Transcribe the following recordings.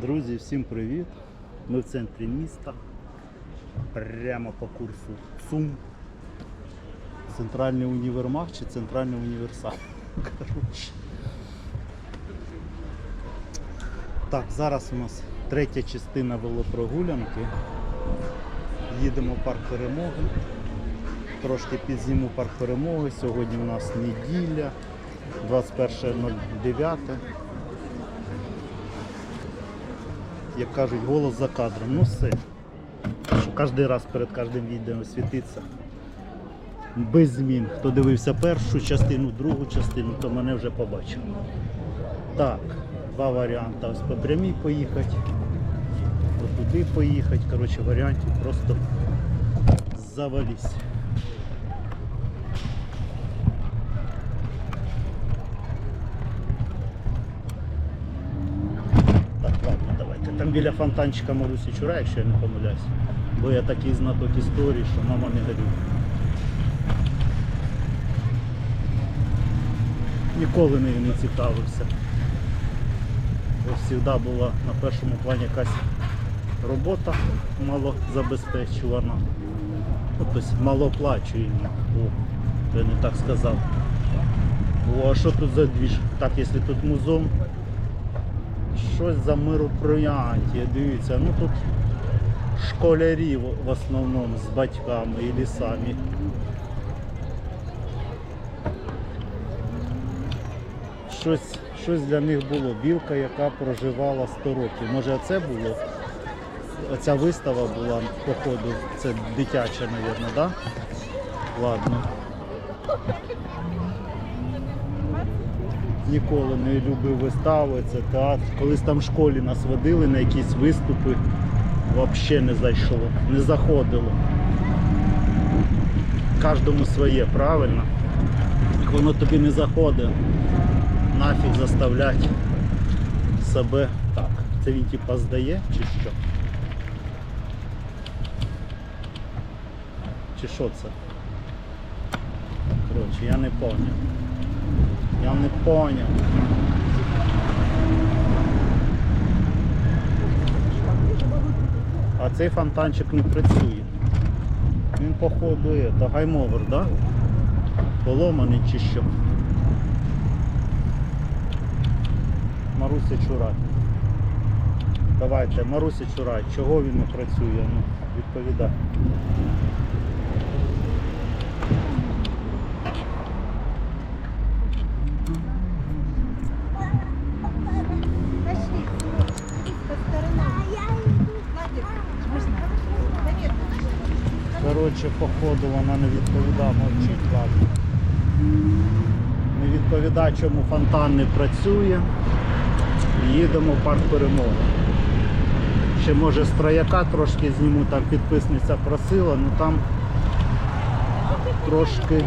Друзі, всім привіт! Ми в центрі міста. Прямо по курсу ЦУМ. Центральний універмаг чи центральний універсал. Коротше. Так, зараз у нас третя частина велопрогулянки. Їдемо в парк перемоги. Трошки підзніму парк перемоги. Сьогодні у нас неділя, 21.09. як кажуть, голос за кадром. Ну все. Що кожен раз перед кожним відео світиться. Без змін. Хто дивився першу частину, другу частину, то мене вже побачив. Так, два варіанти. Ось по прямій поїхати. Туди поїхати. Коротше, варіантів просто завались. Так, ладно, давайте. Там біля фонтанчика Марусі Чура, якщо я не помиляюсь. Бо я такий знаток історії, що мама не горює. Ніколи нею не цікавився. Ось завжди була на першому плані якась робота мало забезпечувана. Ну, тобто малооплачуєма. О, я не так сказав. О, а що тут за двіж? Так, якщо тут музон, щось за мироприянтія, дивіться, ну тут школярі в- основному з батьками і самі. Щось, щось для них було. Білка, яка проживала 100 років. Може це було? Оця вистава була, походу, це дитяча, мабуть, да? Ладно. Ніколи не любив вистави, це театр. Колись там в школі нас водили на якісь виступи, взагалі не зайшло, не заходило. Кожному своє, правильно? Воно тобі не заходить, нафіг заставлять себе. Так, це він типа здає чи що? Чи що це? Коротше, я не поняв. Я не поняв. А цей фонтанчик не працює. Він походу є, то гаймовер, да? Поломаний чи що. Маруся Чурай. Давайте, Маруся Чурай, чого він не працює? Ну, відповідай. Коротше, походу вона не відповідає, мовчить, ладно. Не відповідає, чому фонтан не працює. Їдемо в парк перемоги. Ще може з трояка трошки зніму, там підписниця просила, ну там трошки.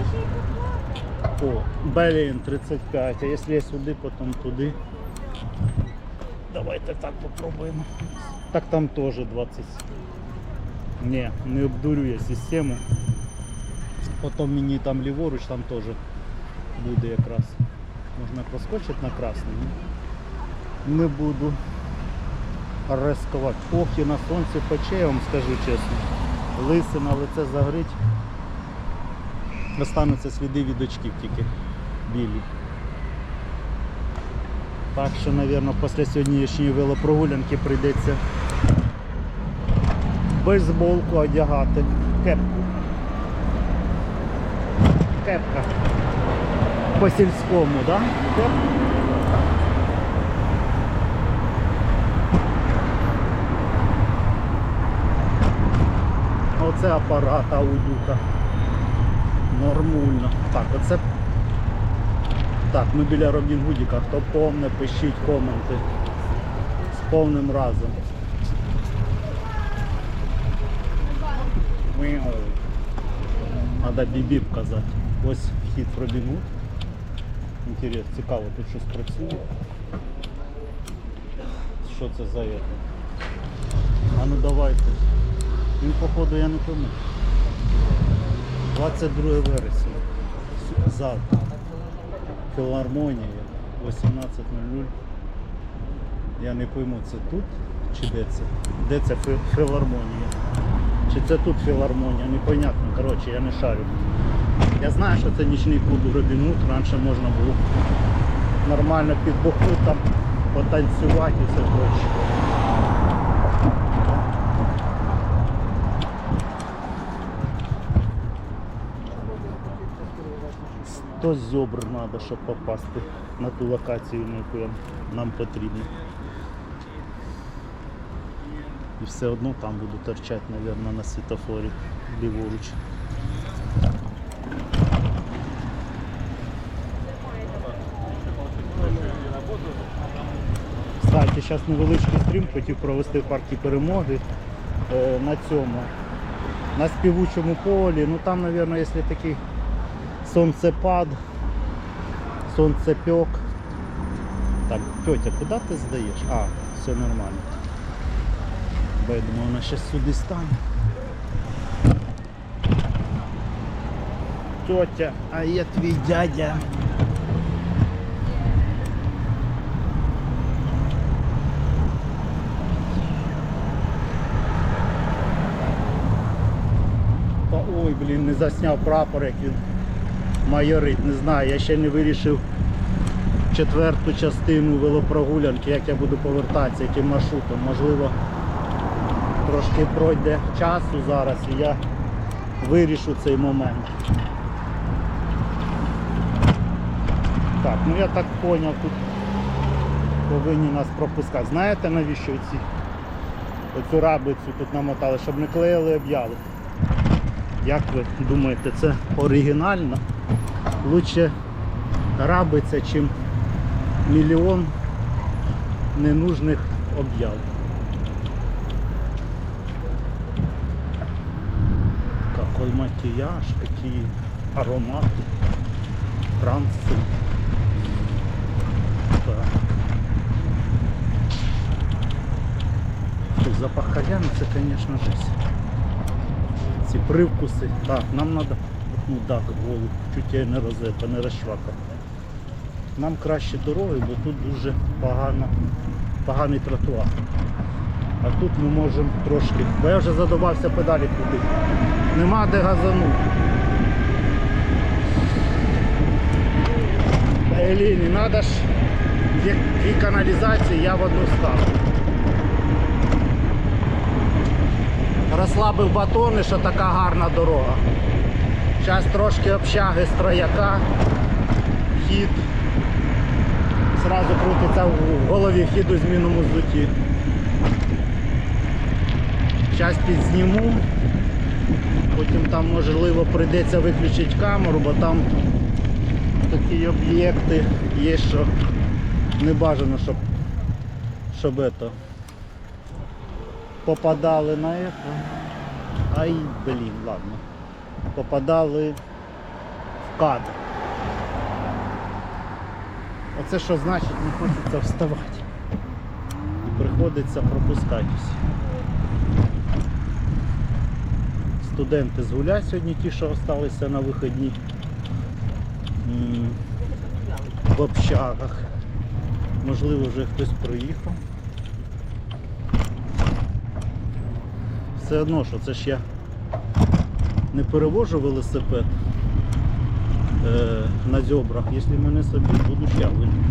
О, Белін 35, а якщо я сюди, потім туди. Давайте так попробуємо. Так там теж 20. Не, не обдурює систему. Потім мені там ліворуч, там теж буде якраз. Можна проскочити на красний. Не буду рискувати. Ох, і на сонці пече, я вам скажу чесно. Лисина, лице загорить. Остануться сліди від очків тільки білі. Так що, мабуть, після сьогоднішньої велопрогулянки прийдеться бейсболку одягати. Кепку. Кепка. По сільському, так? Да? Кепка. Оце апарат аудюка. Нормально. Так, оце. Так, ми біля Робін Гудіка. Хто повне, пишіть коменти. З повним разом. Мяу. Надо бібіп казати. Ось вхід Гуд. Інтересно, цікаво, тут щось працює. Що це за это? А ну давайте. Він походу я не пойму. 22 вересня. Завтра. Філармонія. 18.00. Я не пойму, це тут чи де це? Де це філармонія? Чи це тут філармонія? Непонятно. Коротше, я не шарю. Я знаю, що це нічний клуб Робін Гуд. Раніше можна було нормально підбухнути там, потанцювати і все проче. Сто зьобр треба, щоб попасти на ту локацію, на яку нам потрібно. І все одно там буду торчати, мабуть, на світофорі ліворуч. Кстати, зараз невеличкий стрім хотів провести в парку перемоги е, на цьому, на співучому полі. Ну там, мабуть, якщо такий сонцепад, сонцепек. Так, тетя, куди ти здаєш? А, все нормально. Бо я думаю, вона зараз сюди стане. Тетя, а я твій дядя. Та ой, блін, не засняв прапор, як він майорить. Не знаю, я ще не вирішив четверту частину велопрогулянки, як я буду повертатися, яким маршрутом. Можливо, трошки пройде часу зараз і я вирішу цей момент. Так, ну я так зрозумів, тут повинні нас пропускати. Знаєте навіщо ці оцю рабицю тут намотали, щоб не клеїли об'яви? Як ви думаєте, це оригінально? Лучше рабиться, чим мільйон ненужних об'яв. Какой макияж, какие ароматы, трансы. Запах кальяна, це, звісно, жесть. Ці привкуси. Так, нам треба ну, так, голову, чуть я не розета, не розчвакав. Нам краще дороги, бо тут дуже погано, поганий тротуар. А тут ми можемо трошки. Бо я вже задобався педалі крутити. Нема де газанути. Еліні, треба ж дві, каналізації, я в одну ставлю. Розслабив батони, що така гарна дорога. Зараз трошки общаги строяка, хід. Зразу крутиться в голові хід у змінному зуті. Зараз підзніму. Потім там можливо прийдеться виключити камеру, бо там такі об'єкти є, що не бажано, щоб, щоб это, попадали на это. Ай, блін, ладно. Попадали в кадр. Оце що значить не хочеться вставати. І приходиться пропускатись. Студенти згулять сьогодні ті, що залишилися на вихідні. В общагах. Можливо, вже хтось проїхав. Все одно, що це ж я не перевожу велосипед е, на зьобрах, якщо мене собі буду ще винен.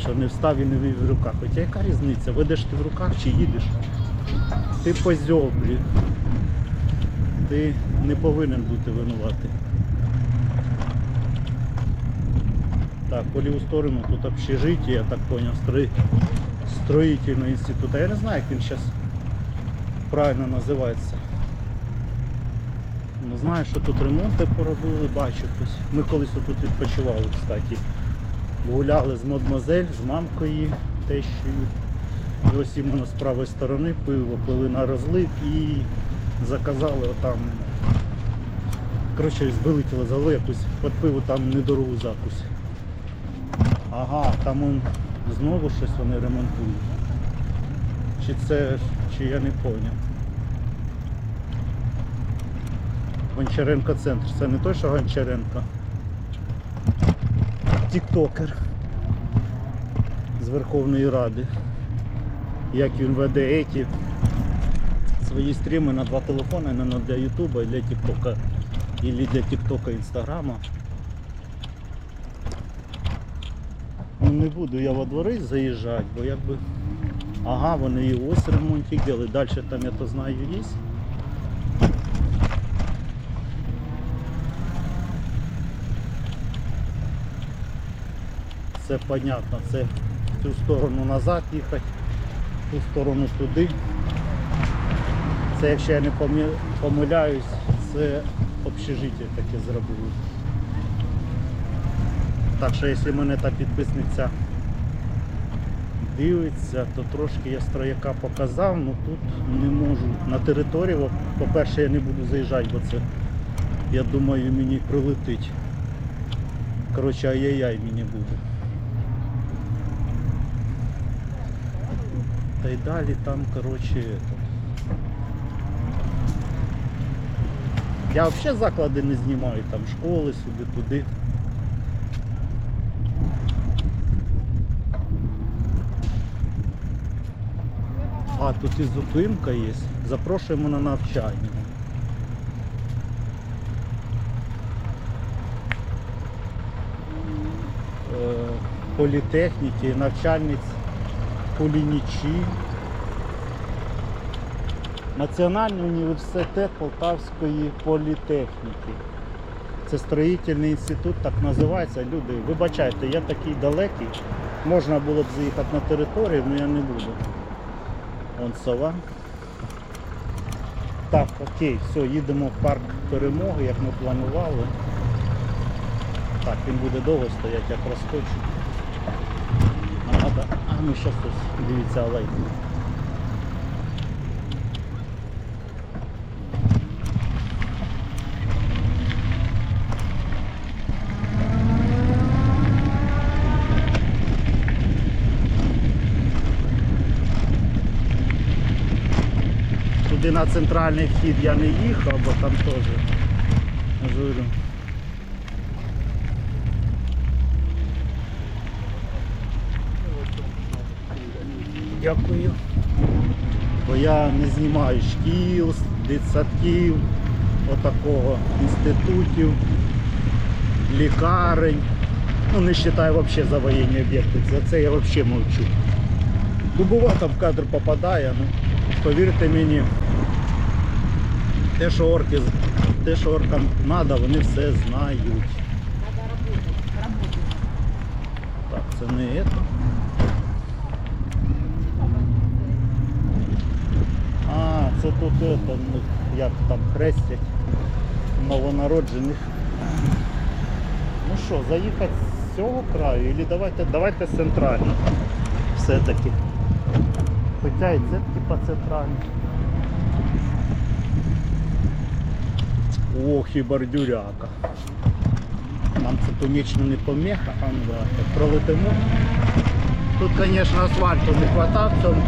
Що не встав і не вів в руках. Хоча яка різниця? Ведеш ти в руках чи їдеш? Ти по зьоблі. Ти не повинен бути винуватий. Так, по ліву сторону тут общежиття, я так понял, строй... строїтельного інституту. Я не знаю, як він зараз правильно називається. Ну, знаю, що тут ремонти поробили, бачу хтось. Ми колись тут відпочивали, кстати. Гуляли з мадмозель, з мамкою, тещою. І ось іменно з правої сторони пиво пили на розлив і заказали отам. Коротше, вилетіло з голови якусь під пиво там недорогу закусь. Ага, там он знову щось вони ремонтують. Чи це, чи я не поняв. Гончаренко центр. Це не той, що Гончаренко. Тіктокер. з Верховної Ради. Як він веде еті свої стріми на два телефони, не на для Ютуба, і для Тіктока, і для Тіктока Інстаграма. Ну не буду я во двори заїжджати, бо якби. Ага, вони і ось ремонтик діли. Далі там я то знаю є. Це понятно, це в цю сторону назад їхати, ту сторону туди. Це, якщо я не помиляюсь, це общежиття таке зробили. Так що якщо мене та підписниця дивиться, то трошки я строяка показав, але тут не можу. На територію, по-перше, я не буду заїжджати, бо це, я думаю, мені прилетить. Коротше, ай-яй-яй мені буде. Та й далі там, коротше, это. Я взагалі заклади не знімаю, там школи сюди, туди. А, тут і зупинка є. Запрошуємо на навчання. Е, Політехніки, навчальниць Полінічі. Національний університет Полтавської політехніки. Це строїтельний інститут, так називається. Люди, вибачайте, я такий далекий. Можна було б заїхати на територію, але я не буду. Вон сова. Так, окей, все, їдемо в парк перемоги, як ми планували. Так, він буде довго стояти, як розкочу. Ну зараз ось, дивіться, алейку. Туди на центральний вхід я не їхав, бо там теж журю. Дякую. Бо я не знімаю шкіл, дитсадків, отакого, інститутів, лікарень. Ну не вважаю взагалі за воєнні об'єкти. За це я взагалі мовчу. Бува в кадр попадає, ну повірте мені, те, що орки, те, що оркам треба, вони все знають. Так, це не это. А, це тут это, ну, як там хрестять новонароджених. Ну що, заїхати з цього краю, или давайте, давайте центрально. Все-таки. Хоча і це типа центрально. Ох і бордюряка. Нам це конечно не помеха, а ну давайте пролетимо. Тут, конечно, асфальту не хватав в цьому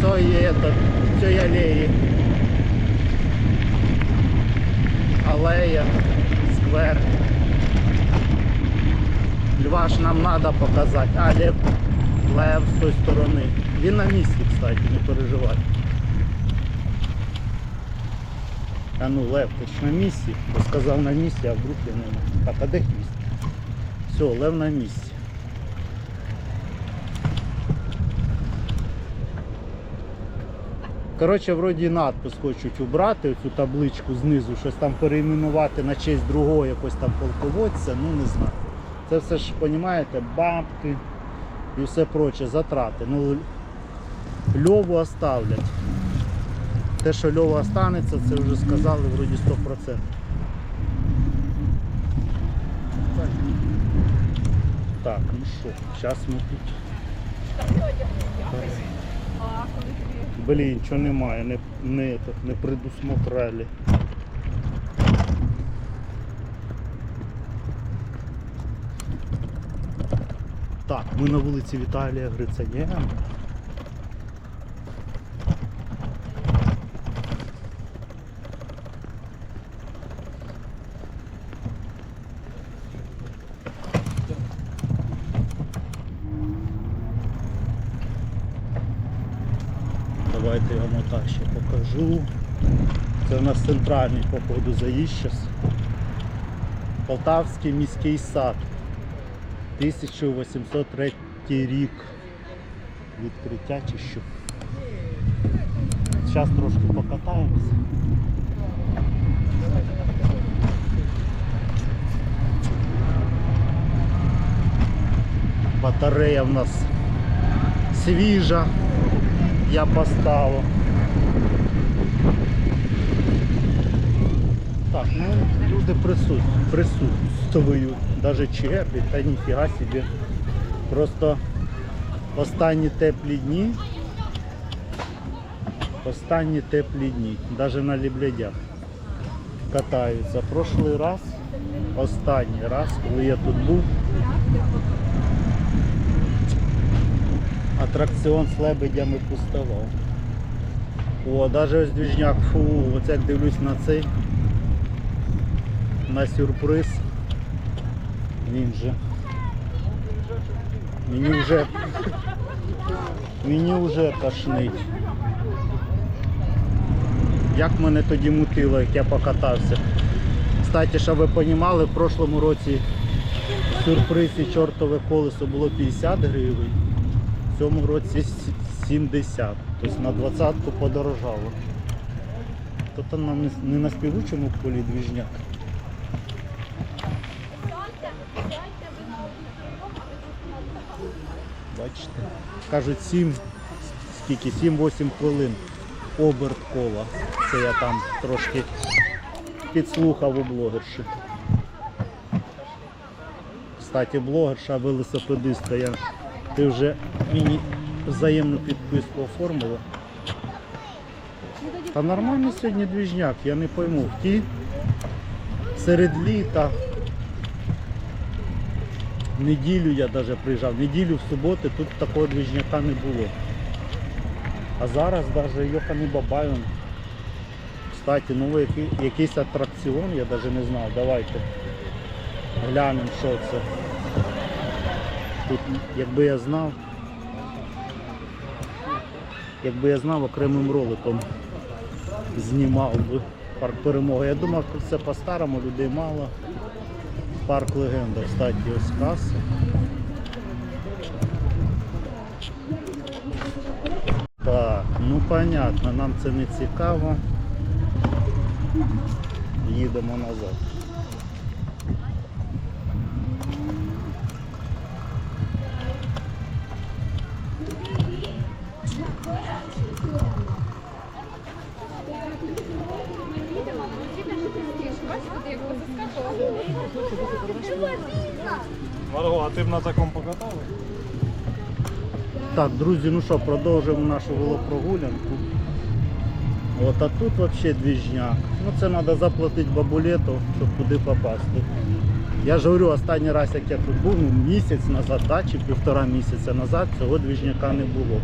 цієї, это, цієї алеї. Алея, сквер. Льва ж нам треба показати. А, лев, лев з тої сторони. Він на місці, кстати, не переживай. А ну, Лев, ти ж на місці. Бо сказав на місці, а вдруг я не Так, а де хвіст? Все, Лев на місці. Коротше, вроді надпис хочуть убрати, цю табличку знизу, щось там перейменувати на честь другого якось там полководця, ну не знаю. Це все ж, розумієте, бабки і все проче, затрати. Ну, Льову оставлять. Те, що Льова останеться, це вже сказали вроді 100%. Так, ну що, зараз ми тут. Блін, нічого немає, не, не, не предусмотрели. Так, ми на вулиці Віталія Грицаєна. Отак ще покажу. Це у нас центральний походу заїзд зараз. Полтавський міський сад. 1803 рік. Відкриття чи що. Зараз трошки покатаємося. Батарея в нас свіжа. Я поставив. Так, ну люди присутні, присутствують, навіть черги, та ніфіга собі. Просто останні теплі дні. Останні теплі дні, навіть на ліблядях катаються. Прошлий раз, останній раз, коли я тут був, атракціон з лебедями пустував. О, навіть ось двіжняк, фу, оце як дивлюсь на цей, на сюрприз. Він же. Мені вже мені вже тошнить. Як мене тоді мутило, як я покатався. Кстати, щоб ви розуміли, в прошлому році в сюрпризі чортове колесо було 50 гривень, в цьому році с- 70. Тобто на 20 подорожало. Тобто нам не на співучому полі двіжняк. Бачите? Кажуть 7, скільки? 7-8 хвилин оберт кола. Це я там трошки підслухав у блогерші. Кстати, блогерша, велосипедистка, я, ти вже мені взаємну підписку оформила. Та нормальний сьогодні двіжняк, я не пойму. Ті серед літа. Неділю я навіть приїжджав, неділю в суботу тут такого двіжняка не було. А зараз навіть Йоханий Бабай. Кстати, новий який- якийсь атракціон, я навіть не знав. Давайте глянемо, що це. Тут, якби я знав, якби я знав окремим роликом знімав би парк перемоги. Я думав, це по-старому, людей мало. Парк легенда, кстати, ось каса. Так, ну понятно, нам це не цікаво. Їдемо назад. Так, друзі, ну що, продовжуємо нашу велопрогулянку. От, а тут взагалі двіжняк. Ну це треба заплатити бабулету, щоб туди попасти. Я ж говорю, останній раз, як я тут був, ну, місяць назад, да, чи півтора місяця назад, цього двіжняка не було.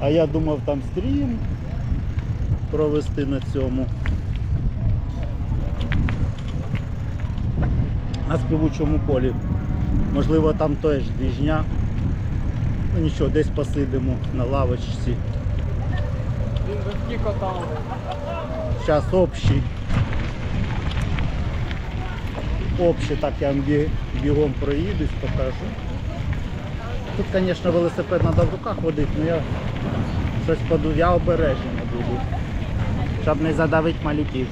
А я думав там стрім провести на цьому. На співучому полі. Можливо, там теж двіжня. Ну нічого, десь посидимо на лавочці. Він же всі катав. Зараз общий. Общий, так я вам бігом проїдусь, покажу. Тут, звісно, велосипед треба в руках водити, але я щось поду, я обережно буду. Щоб не задавити малюків.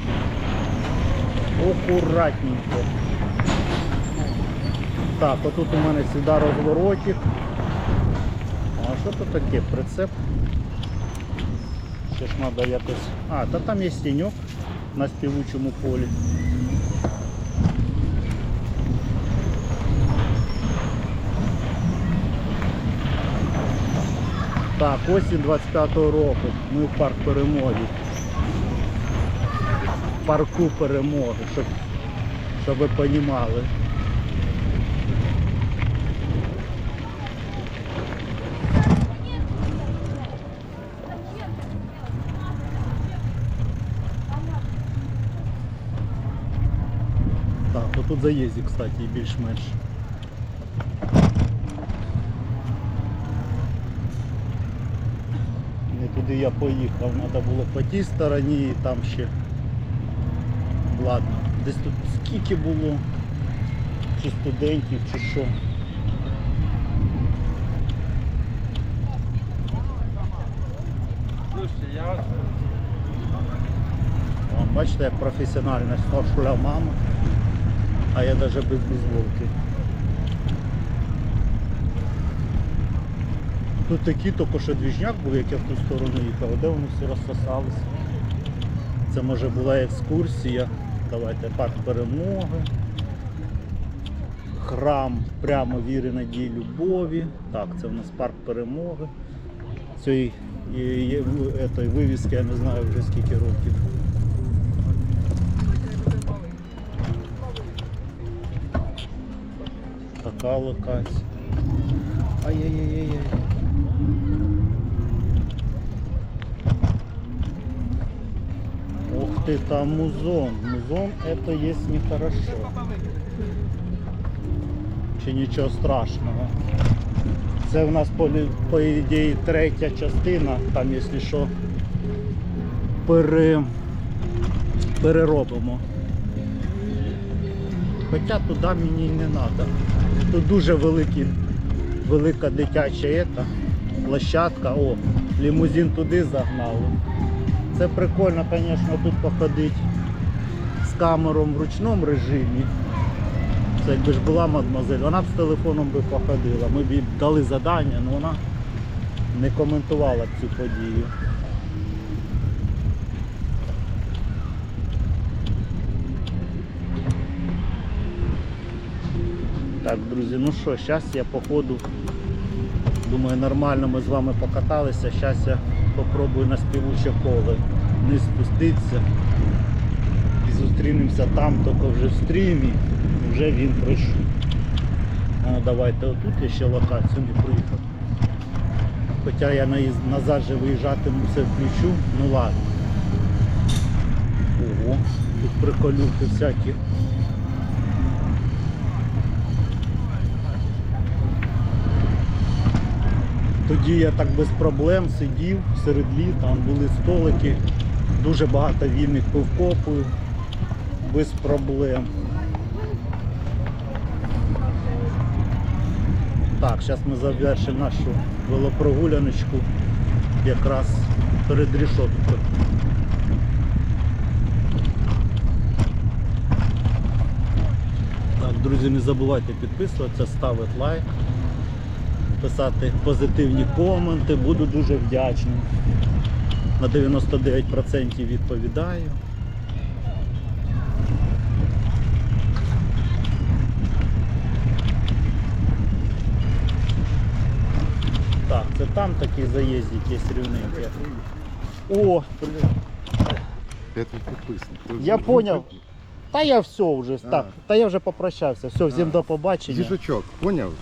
Акуратненько. Так, отут у мене сюди розворотик. А що тут таке? Прицеп? Ще ж треба якось. А, та там є тіньок на співучому полі. Так, осінь 25-го року. Ми в парк перемоги. В парку перемоги, щоб, щоб ви розуміли. Отут заїзді, кстати, більш-менш. куди я поїхав. Треба було по тій стороні і там ще. Ладно, десь тут скільки було, чи студентів, чи що. Слушайте, я бачите, як професіонально шла мама, а я навіть без бейсболки. Тут такий тільки що двіжняк був, як я в ту сторону їхав, де вони всі розсосалися. Це може була екскурсія. Давайте парк перемоги. Храм прямо віри, надії, любові. Так, це в нас парк перемоги. Цієї вивіски я не знаю вже скільки років. Така локація. Ай-яй-яй-яй. Ух ты, там музон. Музон это есть нехорошо. Чи нічого страшного. Це в нас по, по ідеї третя частина, там якщо що пере, переробимо. Хоча туди мені не треба. Тут дуже великий, велика дитяча ета, площадка. О, лімузин туди загнали. Це прикольно, звісно, тут походити з камером в ручному режимі. Це якби ж була мадмозель, вона б з телефоном би походила. Ми б їй дали завдання, але вона не коментувала цю подію. Так, друзі, ну що, зараз я по ходу, думаю, нормально ми з вами покаталися. Зараз я попробую на співуче поле вниз спуститися. І зустрінемося там, тільки вже в стрімі, вже він пройшов. Ну, давайте отут я ще локацію не проїхав. Хоча я назад же виїжджатиму все включу, ну ладно. Ого, тут приколюхи всякі. Тоді я так без проблем сидів серед літ, там були столики, дуже багато вільних пивкопів, без проблем. Так, зараз ми завершимо нашу велопрогуляночку якраз перед рішоткою. Так, друзі, не забувайте підписуватися, ставити лайк писати позитивні коменти, буду дуже вдячний. На 99% відповідаю. Так, це там такий заїздик є рівненький. О, блін. Я поняв. Та я все вже А. так. Та я вже попрощався. Все, всім А. до побачення. Їжачок, поняв?